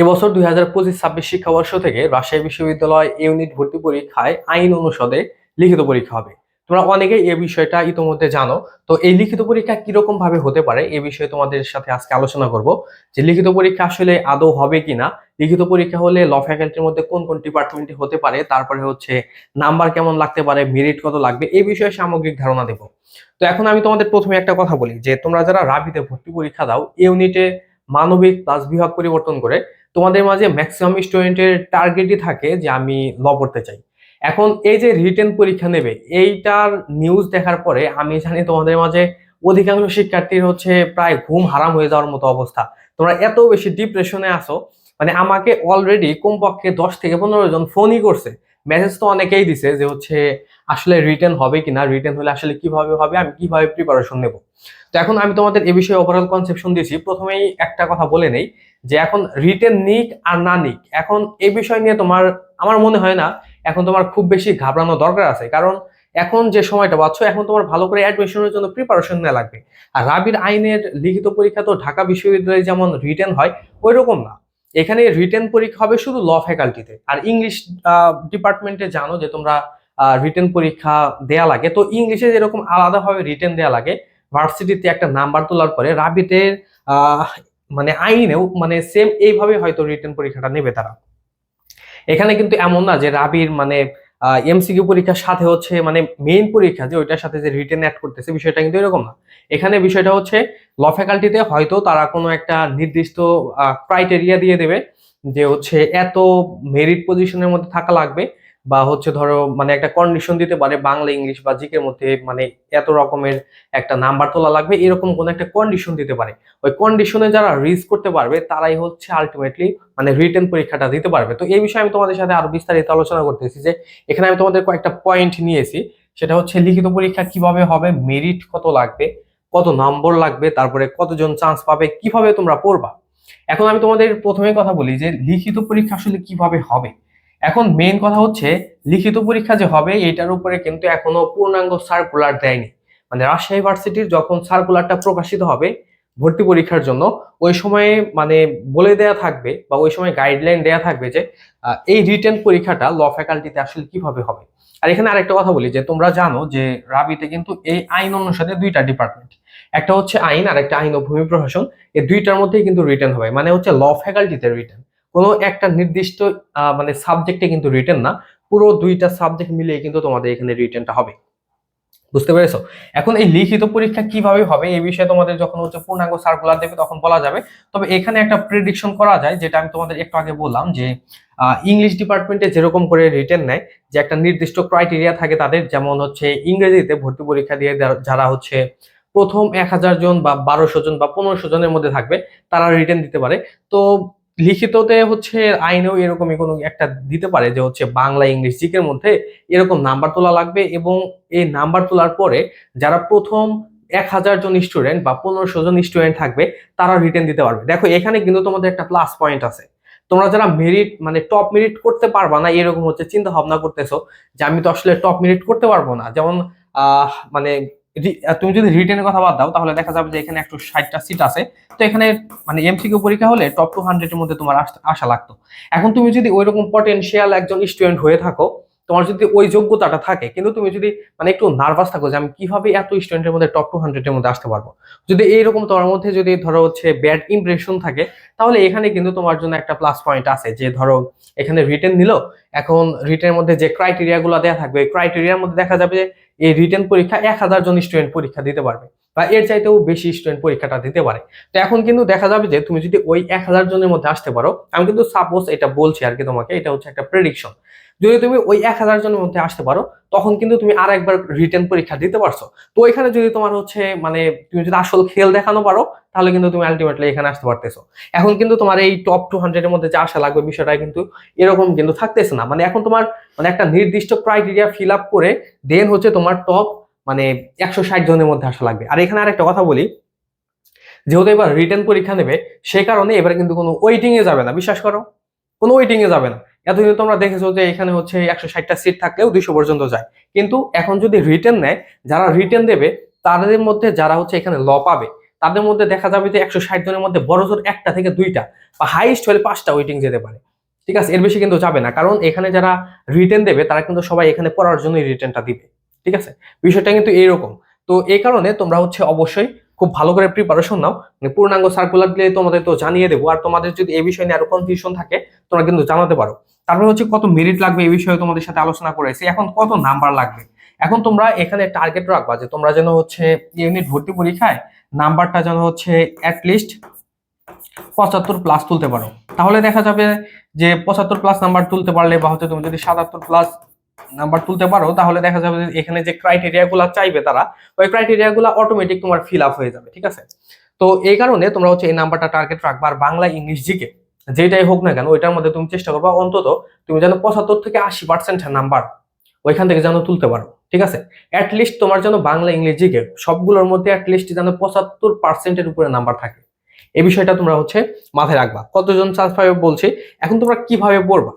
এবছর দুই হাজার পঁচিশ ছাব্বিশ শিক্ষাবর্ষ থেকে রাজশাহী বিশ্ববিদ্যালয় ইউনিট ভর্তি পরীক্ষায় আইন অনুষদে লিখিত পরীক্ষা হবে। তোমরা অনেকেই এই বিষয়টা ইতোমধ্যে জানো। তো এই লিখিত পরীক্ষা কীরকম ভাবে হতে পারে এই বিষয়ে তোমাদের সাথে আজকে আলোচনা করব। যে লিখিত পরীক্ষা আসলে আদৌ হবে কিনা, লিখিত পরীক্ষা হলে ল ফ্যাকাল্টির মধ্যে কোন কোন ডিপার্টমেন্টে হতে পারে, তারপরে হচ্ছে নাম্বার কেমন লাগতে পারে মেরিট কত লাগবে এই বিষয়ে সামগ্রিক ধারণা দেব। তো এখন আমি তোমাদের প্রথমে একটা কথা বলি যে তোমরা যারা রাবিতে ভর্তি পরীক্ষা দাও, ইউনিটে মানবিক প্লাস বিভাগ পরিবর্তন করে তোমাদের মাঝে ম্যাক্সিমাম স্টুডেন্টের টার্গেটই থাকে যে আমি ল পড়তে চাই। এখন এই যে রিটেন পরীক্ষা নেবে, এইটার নিউজ দেখার পরে আমি জানি তোমাদের মাঝে অধিকাংশ শিক্ষার্থীর হচ্ছে প্রায় ঘুম হারাম হয়ে যাওয়ার মতো অবস্থা। তোমরা এত বেশি ডিপ্রেশনে আসো মানে আমাকে অলরেডি কমপক্ষে দশ থেকে পনেরো জন ফোনই করছে। মেসেজ তো অনেকেই দিছে যে হচ্ছে আসলে রিটার্ন হবে কিনা রিটার্ন হলে আসলে কীভাবে হবে, আমি কীভাবে প্রিপারেশন নেব? তো এখন আমি তোমাদের এ বিষয়ে ওভারঅল কনসেপশন দিয়েছি। প্রথমেই একটা কথা বলে নেই যে এখন রিটেন নিক আর না নিক, এখন এই বিষয় নিয়ে তোমার, আমার মনে হয় না এখন তোমার খুব বেশি ঘাবড়ানো দরকার আছে। কারণ এখন যে সময়টা পাচ্ছ, এখন তোমার ভালো করে অ্যাডমিশনের জন্য প্রিপারেশন নেওয়া লাগবে। আর রাবির আইনের লিখিত পরীক্ষা তো ঢাকা বিশ্ববিদ্যালয়ে যেমন রিটার্ন হয় ওই রকম না। এখানে রিটেন পরীক্ষা হবে শুধু ল ফ্যাকাল্টিতে আর ইংলিশ ডিপার্টমেন্টে জানো যে তোমরা রিটেন পরীক্ষা দেয়া লাগে। তো ইংলিশে যেরকম আলাদাভাবে রিটেন দেয়া লাগে ভার্সিটিতে একটা নাম্বার তোলার পরে রাবিটের মানে আইনেও মানে সেম এইভাবে হয়তো রিটেন পরীক্ষাটা নেবে তারা। এখানে কিন্তু এমন না যে রাবির মানে এমসিকিউ পরীক্ষার সাথে হচ্ছে মানে মেইন পরীক্ষা যে ওইটার সাথে যে রিটেন অ্যাড করতেছে, বিষয়টা কিন্তু এরকম না। এখানে বিষয়টা হচ্ছে ল ফ্যাকাল্টিতে হয়তো তারা কোনো একটা নির্দিষ্ট ক্রাইটেরিয়া দিয়ে দেবে যে হচ্ছে এত মেরিট পজিশনের মধ্যে থাকা লাগবে। বা হচ্ছে ধরো মানে একটা কন্ডিশন দিতে পারে বাংলা ইংলিশ বা জিকের মধ্যে মানে এত রকমের একটা নাম্বার তোলা লাগবে, এরকম কোন একটা কন্ডিশন দিতে পারে। ওই কন্ডিশনে যারা রিচ করতে পারবে, তারাই হচ্ছে আলটিমেটলি মানে রিটেন পরীক্ষাটা দিতে পারবে। তো এই বিষয়ে আমি তোমাদের সাথে আরও বিস্তারিত আলোচনা করতেছি যে, এখানে আমি তোমাদের কয়েকটা পয়েন্ট নিয়েছি। সেটা হচ্ছে লিখিত পরীক্ষা কীভাবে হবে মেরিট কত লাগবে, কত নম্বর লাগবে, তারপরে কতজন চান্স পাবে, কীভাবে তোমরা পড়বা। এখন আমি তোমাদের প্রথমে কথা বলি যে, লিখিত পরীক্ষা আসলে কীভাবে হবে? এখন মেইন কথা হচ্ছে, লিখিত পরীক্ষা যে হবে এটার উপরে কিন্তু এখনও পূর্ণাঙ্গ সার্কুলার দেয়নি। মানে রাজশাহী ইউনিভার্সিটির যখন সার্কুলারটা প্রকাশিত হবে ভর্তি পরীক্ষার জন্য, ওই সময়ে মানে বলে দেয়া থাকবে বা ওই সময় গাইডলাইন দেয়া থাকবে যে এই রিটেন পরীক্ষাটা ল ফ্যাকাল্টিতে আসলে কীভাবে হবে। আর এখানে আরেকটা কথা বলি, যে তোমরা জানো যে রাবিতে কিন্তু এই আইন অনুসারে দুইটা ডিপার্টমেন্ট একটা হচ্ছে আইন আর একটা আইন ও ভূমি প্রশাসন। এই দুইটার মধ্যেই কিন্তু রিটেন হবে। মানে হচ্ছে ল ফ্যাকাল্টিতে রিটেন কোনো একটা নির্দিষ্ট মানে সাবজেক্টে কিন্তু রিটেন না। পুরো দুইটা সাবজেক্ট মিলিয়ে কিন্তু তোমাদের এখানে রিটেনটা হবে। বুঝতে পেরেছ? এখন এই লিখিত পরীক্ষা কীভাবে হবে এই বিষয়ে তোমাদের যখন হচ্ছে পূর্ণাঙ্গ সার্কুলার দেবে তখন বলা যাবে। তবে এখানে একটা প্রেডিকশন করা যায়, যেটা আমি তোমাদের একটু আগে বললাম যে ইংলিশ ডিপার্টমেন্টে যেরকম করে রিটেন নেয়, যে একটা নির্দিষ্ট ক্রাইটেরিয়া থাকে তাদের, যেমন হচ্ছে ইংরেজিতে ভর্তি পরীক্ষা দিয়ে যারা হচ্ছে প্রথম এক হাজার জন বা বারোশো জন বা পনেরোশো জনের মধ্যে থাকবে, তারা রিটেন দিতে পারে। তো লিখিততে হচ্ছে আইনেও এরকমই কোনো একটা দিতে পারে যে হচ্ছে বাংলা, ইংলিশ জিকের মধ্যে এরকম নাম্বার তোলা লাগবে এবং এই নাম্বার তোলার পরে যারা প্রথম এক হাজার জন স্টুডেন্ট বা পনেরোশো জন স্টুডেন্ট থাকবে, তারা রিটার্ন দিতে পারবে। দেখো, এখানে কিন্তু তোমাদের একটা প্লাস পয়েন্ট আছে। তোমরা যারা মেরিট মানে টপ মেরিট করতে পারবা না, এরকম হচ্ছে চিন্তা ভাবনা করতেছো যে আমি তো আসলে টপ মেরিট করতে পারব না। যেমন মানে তুমি যদি রিটেনের কথা বাদ দাও, তাহলে দেখা যাবে যে এখানে একটু ষাটটা সিট আছে। তো এখানে মানে এমসিকিউ পরীক্ষা হলে টপ টু হান্ড্রেডের মধ্যে তোমার আসা লাগতো। এখন তুমি যদি ওই রকম পটেনশিয়াল একজন স্টুডেন্ট হয়ে থাকো, তোমার যদি ওই যোগ্যতাটা থাকে, কিন্তু তুমি যদি মানে একটু নার্ভাস থাকো যে আমি কীভাবে এত স্টুডেন্টের মধ্যে টপ টু হান্ড্রেডের মধ্যে আসতে পারব। যদি এইরকম তোমার মধ্যে যদি ধরো হচ্ছে ব্যাড ইমপ্রেশন থাকে, তাহলে এখানে কিন্তু তোমার জন্য একটা প্লাস পয়েন্ট আছে। যে ধরো, এখানে রিটেন নিল, এখন রিটেনের মধ্যে যে ক্রাইটেরিয়া গুলো দেওয়া থাকবে ক্রাইটেরিয়ার মধ্যে দেখা যাবে যে এই রিটেন পরীক্ষা এক হাজার জন স্টুডেন্ট পরীক্ষা দিতে পারবে বা এর চাইতেও বেশি স্টুডেন্ট পরীক্ষাটা দিতে পারে। তো এখন কিন্তু দেখা যাবে যে তুমি যদি ওই এক হাজার জনের মধ্যে আসতে পারো, আমি কিন্তু সাপোজ এটা বলছি আর কি তোমাকে, এটা হচ্ছে একটা প্রেডিকশন যদি তুমি ওই এক হাজার জনের মধ্যে আসতে পারো, তখন কিন্তু তুমি আর একবার রিটার্ন পরীক্ষা দিতে পারছ। তো এখানে যদি তোমার হচ্ছে মানে তুমি যদি আসল খেল দেখানো পারো, তাহলে কিন্তু তুমি আলটিমেটলি এখানে আসতে পারতেছো। এখন কিন্তু তোমার এই টপ টু হান্ড্রেডের মধ্যে যে আসা লাগবে বিষয়টা কিন্তু এরকম কিন্তু থাকতেছে না। মানে এখন তোমার মানে একটা নির্দিষ্ট ক্রাইটেরিয়া ফিল আপ করে দেন হচ্ছে তোমার টপ মানে একশো ষাট জনের মধ্যে আসা লাগবে। আর এখানে আরেকটা কথা বলি, যেহেতু এবার রিটার্ন পরীক্ষা নেবে, সে কারণে এবার কিন্তু কোনো ওয়েটিং এ যাবে না। বিশ্বাস করো, কোনো ওয়েটিং এ যাবে না। এতদিন তোমরা দেখেছ যে এখানে হচ্ছে একশো ষাটটা সিট থাকলেও দুইশো পর্যন্ত যায়। কিন্তু এখন যদি রিটার্ন নেয়, যারা রিটার্ন দেবে, তাদের মধ্যে যারা হচ্ছে এখানে ল পাবে, তাদের মধ্যে দেখা যাবে যে একশো ষাট জনের মধ্যে বড় জোর একটা থেকে দুইটা বা হাইস্ট হলে পাঁচটা ওয়েটিং যেতে পারে। ঠিক আছে? এর বেশি কিন্তু যাবে না। কারণ এখানে যারা রিটার্ন দেবে, তারা কিন্তু সবাই এখানে পড়ার জন্যই রিটার্নটা দিবে। ঠিক আছে? বিষয়টা কিন্তু এইরকম। তো এই কারণে তোমরা হচ্ছে অবশ্যই খুব ভালো করে প্রিপারেশন নাও। মানে পূর্ণাঙ্গ সার্কুলার দিলে তোমাদের তো জানিয়ে দেবো। আর তোমাদের যদি এই বিষয় নিয়ে আরও কনফিউশন থাকে, তোমরা কিন্তু জানাতে পারো। তারপরে হচ্ছে কত মেরিট লাগবে এই বিষয়ে তোমাদের সাথে আলোচনা করেছি এখন কত নাম্বার লাগবে? এখন তোমরা এখানে টার্গেট রাখবা যে তোমরা যেন হচ্ছে ইউনিট ভর্তি পরীক্ষায় নাম্বারটা যেন হচ্ছে অ্যাটলিস্ট পঁচাত্তর প্লাস তুলতে পারো। তাহলে দেখা যাবে যে পঁচাত্তর প্লাস নাম্বার তুলতে পারলে বা হচ্ছে তুমি যদি সাতাত্তর প্লাস নাম্বার তুলতে পারো, তাহলে দেখা যাবে যে এখানে যে ক্রাইটেরিয়া গুলা চাইবে তারা, ওই ক্রাইটেরিয়া গুলা অটোমেটিক তোমার ফিল আপ হয়ে যাবে, ঠিক আছে? তো এই কারণে তোমরা হচ্ছে এই নাম্বারটা টার্গেট রাখবা আর বাংলা ইংলিশ জিকে যেটাই হোক না কেন, ওইটার মধ্যে তুমি চেষ্টা করবা অন্তত তুমি যেন পঁচাত্তর থেকে আশি পার্সেন্ট নাম্বার ওইখান থেকে যেন তুলতে পারো, ঠিক আছে? অ্যাটলিস্ট তোমার যেন বাংলা ইংলিশ জিকে সবগুলোর মধ্যে অ্যাটলিস্ট যেন পঁচাত্তর পার্সেন্টের উপরে নাম্বার থাকে। এই বিষয়টা তোমরা হচ্ছে মাথায় রাখবা। কতজন চান্স পাবে বলছি, এখন তোমরা কীভাবে পড়বা?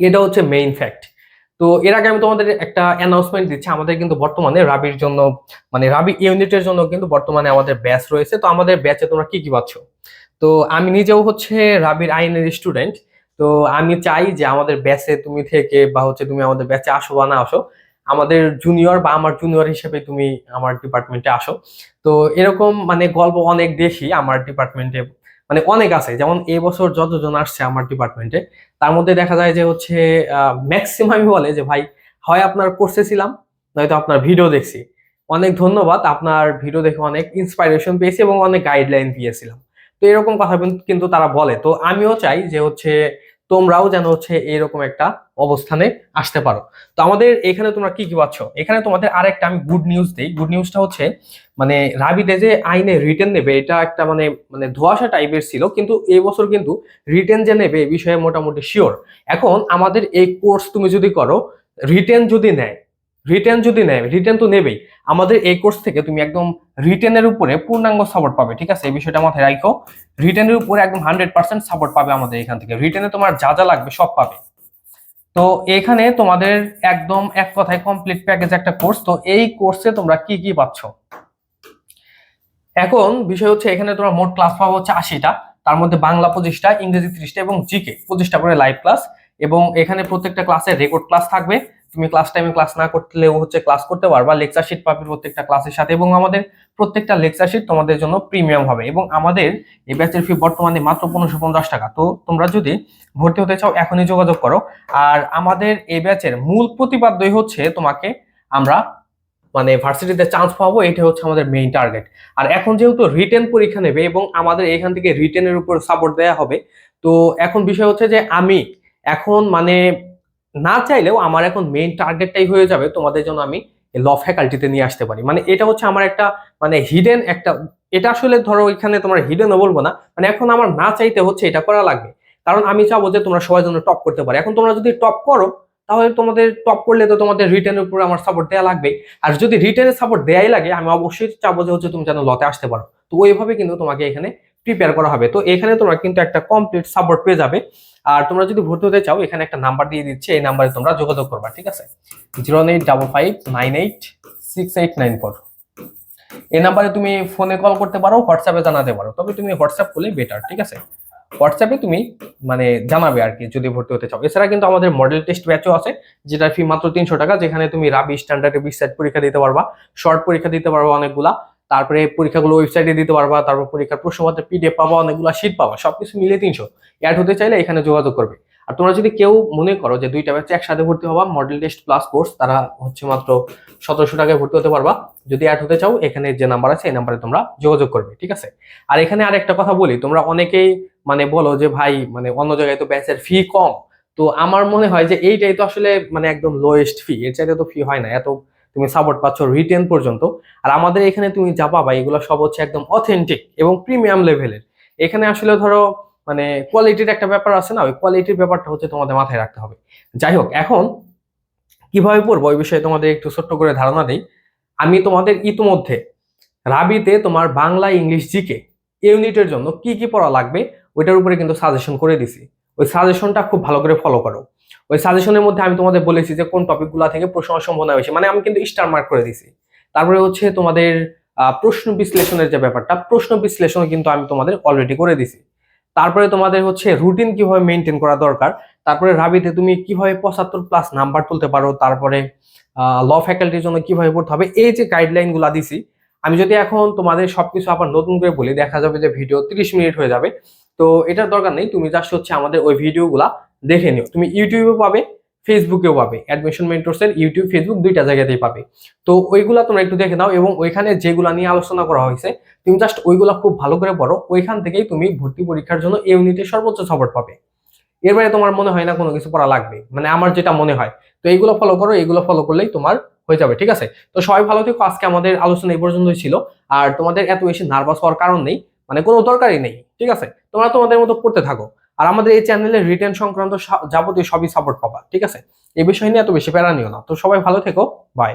এটা হচ্ছে মেইন ফ্যাক্ট তো এর আগে আমি তোমাদের একটা অ্যানাউন্সমেন্ট দিচ্ছি, আমাদের কিন্তু বর্তমানে রাবির জন্য মানে রাবি ইউনিটের জন্য কিন্তু বর্তমানে আমাদের ব্যাচ রয়েছে। তো আমাদের ব্যাচে তোমরা কি কি পাচ্ছ? তো আমি নিজেও হচ্ছে রাবির আইনের স্টুডেন্ট তো আমি চাই যে আমাদের ব্যাচে তুমি থেকে বা হচ্ছে তুমি আমাদের ব্যাচে আসো বা না আসো, আমাদের জুনিয়র বা আমার জুনিয়র হিসেবে তুমি আমার ডিপার্টমেন্টে আসো। তো এরকম মানে গল্প অনেক দেখি আমার ডিপার্টমেন্টে মানে অনেক আছে, যেমন এবছর বছর যতজন আসছে আমার ডিপার্টমেন্টে তার মধ্যে দেখা যায় যে হচ্ছে ম্যাক্সিমামই বলে যে, ভাই, হয় আপনার কোর্সে ছিলাম, নয়তো আপনার ভিডিও দেখছি। অনেক ধন্যবাদ, আপনার ভিডিও দেখে অনেক ইন্সপাইরেশন পেয়েছি এবং অনেক গাইডলাইন পেয়েছিলাম তো এরকম কথা কিন্তু তারা বলে। তো আমিও চাই যে হচ্ছে তোমরাও যেন হচ্ছে এরকম একটা অবস্থানে আসতে পারো। তো আমাদের এখানে তোমরা কি কি পাচ্ছ? এখানে তোমাদের আরেকটা আমি গুড নিউজ দিই। গুড নিউজটা হচ্ছে মানে রাবিতে যে আইনে রিটার্ন নেবে, এটা একটা মানে মানে ধোয়াশা টাইপের ছিল, কিন্তু এই বছর কিন্তু রিটার্ন যে নেবে, এ বিষয়ে মোটামুটি শিওর এখন আমাদের এই কোর্স তুমি যদি করো রিটার্ন যদি নেয় রিটেন যদি নেয় রিটেন তো নেবেই। আমাদের এই কোর্স থেকে তুমি একদম রিটেনের উপরে পূর্ণাঙ্গ সাপোর্ট পাবে, ঠিক আছে? এই বিষয়টা মাথায় রাখো রিটেনের উপরে একদম হান্ড্রেড পার্সেন্ট সাপোর্ট পাবে আমাদের এখান থেকে। রিটেনে তোমার যা যা লাগবে সব পাবে। তো এখানে তোমাদের একদম এক কথায় কমপ্লিট প্যাকেজ একটা কোর্স তো এই কোর্সে তোমরা কি কি পাচ্ছ? এখন বিষয় হচ্ছে এখানে তোমরা মোট ক্লাস পাবো হচ্ছে আশিটা। তার মধ্যে বাংলা পঁচিশটা, ইংরেজি ত্রিশটা এবং জিকে পঁচিশটা করে লাইভ ক্লাস এবং এখানে প্রত্যেকটা ক্লাসে রেকর্ড ক্লাস থাকবে। তুমি ক্লাস টাইমে ক্লাস না করলেও হচ্ছে ক্লাস করতে পারবা। লেকচার শিট পাবে প্রত্যেকটা ক্লাসের সাথে এবং আমাদের প্রত্যেকটা লেকচার শিট তোমাদের জন্য প্রিমিয়াম হবে এবং আমাদের এই ব্যাচের ফি বর্তমানে মাত্র পনেরোশো পঞ্চাশ টাকা। তো তোমরা যদি ভর্তি হতে চাও, এখনই যোগাযোগ করো। আর আমাদের এই ব্যাচের মূল প্রতিপাদ্যই হচ্ছে তোমাকে আমরা মানে ভার্সিটিতে চান্স পাবো এটা হচ্ছে আমাদের মেইন টার্গেট আর এখন যেহেতু রিটেন পরীক্ষা নেবে এবং আমাদের এখান থেকে রিটেনের উপর সাপোর্ট দেওয়া হবে, তো এখন বিষয় হচ্ছে যে আমি এখন মানে না চাইলেও আমার এখন মেইন টার্গেটটাই হয়ে যাবে তোমাদের জন্য আমি ল ফ্যাকাল্টিতে নিয়ে আসতে পারি। মানে এটা হচ্ছে আমার একটা মানে হিডেন একটা, এটা আসলে ধরো এখানে তোমার হিডেনও বলব না মানে এখন আমার না চাইতে হচ্ছে এটা করা লাগবে। কারণ আমি চাবো যে তোমরা সবাই জন্য টপ করতে পারো। এখন তোমরা যদি টপ করো, তাহলে তোমাদের টপ করলে তো তোমাদের রিটার্নের উপর আমার সাপোর্ট দেওয়া লাগবে। আর যদি রিটার্নের সাপোর্ট দেয়াই লাগে, আমি অবশ্যই চাবো যে হচ্ছে তুমি যেন লতে আসতে পারো। তো ওইভাবে কিন্তু তোমাকে এখানে প্রিপেয়ার করা হবে। তো এখানে তোমরা কিন্তু একটা কমপ্লিট সাপোর্ট পেয়ে যাবে। আর তোমরা যদি ভর্তি হতে চাও, এখানে একটা নাম্বার দিয়ে দিচ্ছে। এই নাম্বারে তোমরা যোগাযোগ করবা, ঠিক আছে? Zero eight double five nine eight six eight nine four এই নাম্বারে তুমি ফোনে কল করতে পারো হোয়াটসঅ্যাপে জানাতে পারো। তবে তুমি হোয়াটসঅ্যাপ করলে বেটার ঠিক আছে? হোয়াটসঅ্যাপে তুমি মানে জানাবে আর কি, যদি ভর্তি হতে চাও। এছাড়া কিন্তু আমাদের মডেল টেস্ট ব্যাচও আছে যেটা ফি মাত্র তিনশো টাকা, যেখানে তুমি রাবি স্ট্যান্ডার্ডে বিশ পরীক্ষা দিতে পারবা শর্ট পরীক্ষা দিতে পারবা অনেকগুলা। তারপরে পরীক্ষাগুলো ওয়েবসাইটে দিতে পারবা, তারপর পরীক্ষার প্রশ্নপত্রে পিডিএফ পাবা, অনেকগুলো শীট পাবা, সবকিছু মিলে তিনশো। অ্যাড হতে চাইলে এখানে যোগাযোগ করবে। আর তোমরা যদি কেউ মনে করো যে দুইটা ব্যাচে একসাথে ভর্তি হবা মডেল টেস্ট প্লাস কোর্স তারা হচ্ছে মাত্র সতেরোশো টাকায় ভর্তি হতে পারবা। যদি অ্যাড হতে চাও, এখানে যে নাম্বার আছে, এই নাম্বারে তোমরা যোগাযোগ করবে, ঠিক আছে? আর এখানে আর একটা কথা বলি, তোমরা অনেকেই মানে বলো যে, ভাই মানে অন্য জায়গায় তো ব্যাচের ফি কম। তো আমার মনে হয় যে, এইটাই তো আসলে মানে একদম লোয়েস্ট ফি এর চাইতে তো ফি হয় না। এত তুমি সাপোর্ট পাচ্ছ রিটেন পর্যন্ত। আর আমাদের এখানে তুমি যা পাবা, এগুলো সব হচ্ছে একদম অথেন্টিক এবং প্রিমিয়াম লেভেলের এখানে আসলে ধরো মানে কোয়ালিটির একটা ব্যাপার আছে না, ওই কোয়ালিটির ব্যাপারটা হচ্ছে তোমাদের মাথায় রাখতে হবে। যাই হোক, এখন কীভাবে পড়ব ওই বিষয়ে তোমাদের একটু ছোট্ট করে ধারণা দিই। আমি তোমাদের ইতিমধ্যে রাবিতে তোমার বাংলা, ইংলিশ, জিকে ইউনিটের জন্য কি কি পড়া লাগবে, ওইটার উপরে কিন্তু সাজেশন করে দিছি। ওই সাজেশনটা খুব ভালো করে ফলো করো। ওই সাজেশনের মধ্যে আমি তোমাদের বলেছি যে কোন টপিকগুলো থেকে প্রশ্ন সম্ভাবনা হয়েছে মানে আমি কিন্তু স্টার মার্ক করে দিছি। তারপরে হচ্ছে তোমাদের প্রশ্ন বিশ্লেষণের যে ব্যাপারটা, প্রশ্ন বিশ্লেষণ কিন্তু আমি তোমাদের অলরেডি করে দিছি। তারপরে তোমাদের হচ্ছে রুটিন কীভাবে মেনটেন করা দরকার, তারপরে রাবিতে তুমি কীভাবে পঁচাত্তর প্লাস নাম্বার তুলতে পারো, তারপরে ল ফ্যাকাল্টির জন্য কীভাবে পড়তে হবে, এই যে গাইডলাইনগুলা দিছি, আমি যদি এখন তোমাদের সবকিছু আবার নতুন করে বলি, দেখা যাবে যে ভিডিও তিরিশ মিনিট হয়ে যাবে। তো এটার দরকার নেই, তুমি জাস্ট হচ্ছে আমাদের ওই ভিডিওগুলা দেখে নিও। তুমি ইউটিউবে পাবে, ফেসবুকেও পাবে। অ্যাডমিশন মেন্টরস এর ইউটিউব, ফেসবুক দুইটা জায়গাতেই পাবে। তো ওইগুলা তোমরা একটু দেখে নাও এবং ওইখানে যেগুলা নিয়ে আলোচনা করা হয়েছে, তুমি জাস্ট ওইগুলা খুব ভালো করে পড়ো। ওইখান থেকেই তুমি ভর্তি পরীক্ষার জন্য এই ইউনিটের সর্বোচ্চ সাপোর্ট পাবে। এর তোমার মনে হয় না কোনো কিছু পড়া লাগবে। মানে আমার যেটা মনে হয়। তো এইগুলো ফলো করো, এইগুলো ফলো করলেই তোমার হয়ে যাবে, ঠিক আছে? তো সবাই ভালো থেকো। আজকে আমাদের আলোচনা এই পর্যন্তই ছিল। আর তোমাদের এত বেশি নার্ভাস হওয়ার কারণ নেই। মানে কোনো দরকারই নেই, ঠিক আছে? তোমরা তোমাদের মতো পড়তে থাকো। আর আমাদের এই চ্যানেলে রিটার্ন সংক্রান্ত যাবতীয় সবই সাপোর্ট পাবা, ঠিক আছে? এই বিষয় নিয়ে এত বেশি প্যারা নিও না। তো সবাই ভালো থেকো বাই